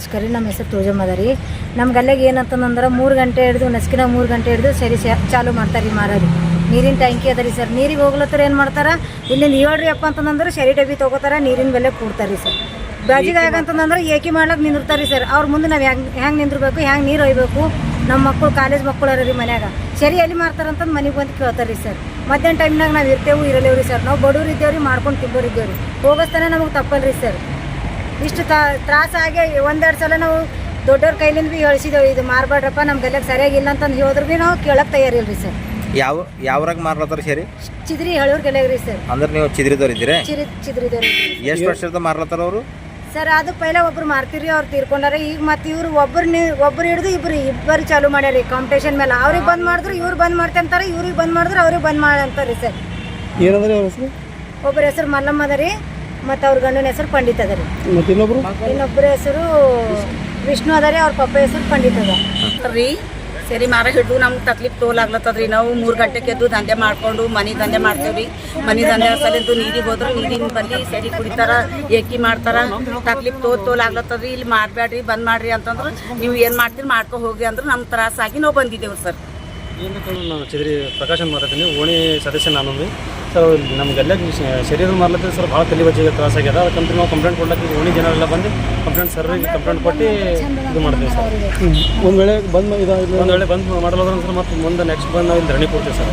ನಮಸ್ಕಾರ ನಮ್ಮ ಹೆಸರು ತೋಜಮ್ಮ ಅದ ರೀ. ನಮ್ಮ ಗಲ್ಲೆಗೆ ಏನಂತಂದ್ರೆ ಮೂರು ಗಂಟೆ ಹಿಡಿದು ನಸ್ಕಿನ ಮೂರು ಗಂಟೆ ಹಿಡಿದು ಸರಿ ಚಾಲು ಮಾಡ್ತಾರೆ ರೀ ಮಾರೋದು ನೀರಿನ ಟ್ಯಾಂಕಿ ಅದ ರೀ ಸರ್. ನೀರಿಗೆ ಹೋಗ್ಲತ್ತರ ಏನು ಮಾಡ್ತಾರೆ? ಇಲ್ಲಿಂದ ಹೇಳ್ರಿ ಅಪ್ಪ ಅಂತಂದ್ರೆ ಸರಿ ಡಬ್ಬಿ ತೊಗೋತಾರೆ, ನೀರಿನ ಬೆಲೆ ಕೊಡ್ತಾರೆ ರೀ ಸರ್ ಬಾಜಿಗೆ ಆಗಂತಂದ್ರೆ ಏಕೆ ಮಾಡ್ಲಕ್ಕೆ ನಿಂದಿರ್ತಾರೆ ರೀ ಸರ್. ಅವ್ರ ಮುಂದೆ ನಾವು ಹೆಂಗೆ ಹೆಂಗೆ ನಿಂದಿರ್ಬೇಕು, ಹೆಂಗೆ ನೀರು ಒಯ್ಬೇಕು? ನಮ್ಮ ಮಕ್ಕಳು ಕಾಲೇಜ್ ಮಕ್ಕಳು ಅರ ರೀ ಮನ್ಯಾಗ. ಸರಿ ಎಲ್ಲಿ ಮಾಡ್ತಾರಂತಂದು ಮನೆಗೆ ಬಂದು ಕೇಳ್ತಾರೆ ರೀ ಸರ್. ಮಧ್ಯಾಹ್ನ ಟೈಮ್ನಾಗ ನಾವು ಇರ್ತೇವೆ ಇರಲೇವು ರೀ ಸರ್. ನಾವು ಬಡವ್ರು ಇದ್ದೇವೆ ರೀ ಮಾಡ್ಕೊಂಡು ತಿಂಬೋರು ಇದ್ದೇವೆ ರೀ ಹೋಗೋಸ್ತಾನೆ ನಮಗೆ ತಪ್ಪಲ್ಲ ರೀ ಸರ್. ಇಷ್ಟು ತ್ರಾಸ ಆಗಿ ಒಂದೆರಡು ಸಲ ನಾವು ದೊಡ್ಡವ್ರ ಕೈಲಿಂದ ಭೀ ಹೇಳಿಸಿದೇವೆ ಇದು ಮಾರ್ಬಾಡ್ರಪ್ಪ ನಮ್ಮ ಸರಿಯಾಗಿ ಸರಿಯಾಗಿಲ್ಲ ಅಂತಂದು ಹೇಳಿದ್ರು ಭೀ ನಾವು ಕೇಳಕ್ಕೆ ತಯಾರಿಲ್ಲ ರೀ ಸರ್. ಯಾವ ಯಾವ್ರಾಗ ಮಾರ್ಲತ್ತಾರ ಸರಿ ಚಿದ್ರಿ ಹೇಳೋರ್ ಗಲ್ಲೆಗೆ ರೀ ಸರ್. ಅಂದ್ರೆ ನೀವು ಚಿದ್ರಿದವ್ರು ಇದ್ದೀರಿ? ಚಿರಿ ಚಿದ್ರಿದವ್ರಿ ಎಷ್ಟು ವರ್ಷದ ಮಾರ್ಲತ್ತಾರ ಅವರು? ಸರ್ ಅದು ಪೈಲೆ ಒಬ್ರು ಮಾರ್ತೀರಿ ಅವ್ರು ತೀರ್ಕೊಂಡಾರ. ಈಗ ಮತ್ತೆ ಇವ್ರು ಒಬ್ರು ನೀ ಒಬ್ರು ಹಿಡಿದು ಇಬ್ರು ಇಬ್ಬರು ಚಾಲು ಮಾಡ್ಯಾರಿ ಕಾಂಪಿಟೇಷನ್ ಮೇಲೆ ಅವ್ರಿಗೆ ಬಂದ್ ಮಾಡಿದ್ರು ಇವ್ರು ಬಂದ್ ಮಾಡ್ತಂತಾರೆ ಇವ್ರಿಗೆ ಬಂದ್ ಮಾಡಿದ್ರು ಅವ್ರಿಗೆ ಬಂದ್ ಅಂತಾರೆ ಸರ್. ಏನಂದ್ರೆ ಅವ್ರ ಹೆಸರು? ಒಬ್ಬರ ಹೆಸರು ಮಲ್ಲಮ್ಮ ಅದ ರೀ ಮತ್ತು ಅವ್ರ ಗಂಡನ ಹೆಸರು ಪಂಡಿತ ಅದ ರೀ. ಮತ್ತೆ ಇನ್ನೊಬ್ರು? ಇನ್ನೊಬ್ಬರ ಹೆಸರು ವಿಷ್ಣು ಅದ ರೀ ಅವ್ರ ಪಪ್ಪ ಹೆಸರು ಪಂಡಿತ ಅದ. ರೀ ಸರಿ ಮಾರ ಹಿಡ್ದು ನಮ್ಗೆ ತಕ್ಲೀಫ್ ತೋಲ್ ಆಗ್ಲತ್ತದ್ರಿ. ನಾವು ಮೂರು ಗಂಟೆಗೆ ಎದ್ದು ದಂಧೆ ಮಾಡ್ಕೊಂಡು ಮನೆ ದಂಧೆ ಮಾಡ್ತೇವ್ರಿ. ಮನೆ ದಂಧೆ ಸಲಿಂದು ನೀರಿಗೆ ಹೋದ್ರೆ ನೀರಿನ ಬಂದು ಸರಿ ಕುಡಿತಾರ ಏಕಿ ಮಾಡ್ತಾರ. ತಕ್ಲೀಫ್ ತೋಲ್ ತೋಲ್ ಆಗ್ಲತ್ತದ್ರಿ. ಇಲ್ಲಿ ಮಾಡಬೇಡ್ರಿ ಬಂದ್ ಮಾಡ್ರಿ ಅಂತಂದ್ರೆ ನೀವು ಏನು ಮಾಡ್ತೀರಿ ಮಾಡ್ಕೊ ಹೋಗಿ ಅಂದ್ರೆ ನಮ್ಮ ತ್ರಾಸಾಗಿ ನಾವು ಬಂದಿದ್ದೇವೆ ಸರ್. ನಾನು ಚಿದ್ರಿ ಪ್ರಕಾಶ್ ಅಂತ ಮಾತಾಡ್ತೀನಿ. ಓಣಿ ಸದಸ್ಯ ನಾನು ರೀ ಸರ್ ನಮ್ಮ ಗಲ್ಲಾಗ ಶರೀರ ಮಾರ್ಲತ್ತೀವಿ ಸರ್ ಭಾಳ ತಲೆ ಬಜ್ಜಿಗೆ ತ್ರಾಸ ಆಗ್ಯದ. ಅದಕ್ಕಂತ ನಾವು ಕಂಪ್ಲೇಂಟ್ ಕೊಡ್ಲಕ್ಕೆ ಓಣಿ ಜನರೆಲ್ಲ ಬಂದು ಕಂಪ್ಲೇಂಟ್ ಸರ್ ಕಂಪ್ಲೇಂಟ್ ಕೊಟ್ಟು ಇದು ಮಾಡ್ತೀವಿ ಸರ್. ಒಂದು ವೇಳೆ ಬಂದು ಇದಾಗಲಿ ಒಂದು ವೇಳೆ ಬಂದು ಮಾಡಲ್ಲ ಸರ್ ಮತ್ತೆ ಮುಂದೆ ನೆಕ್ಸ್ಟ್ ಬಂದು ನಾವು ಇಲ್ಲಿ ಧರಣಿ ಕೊಡ್ತೀವಿ ಸರ್.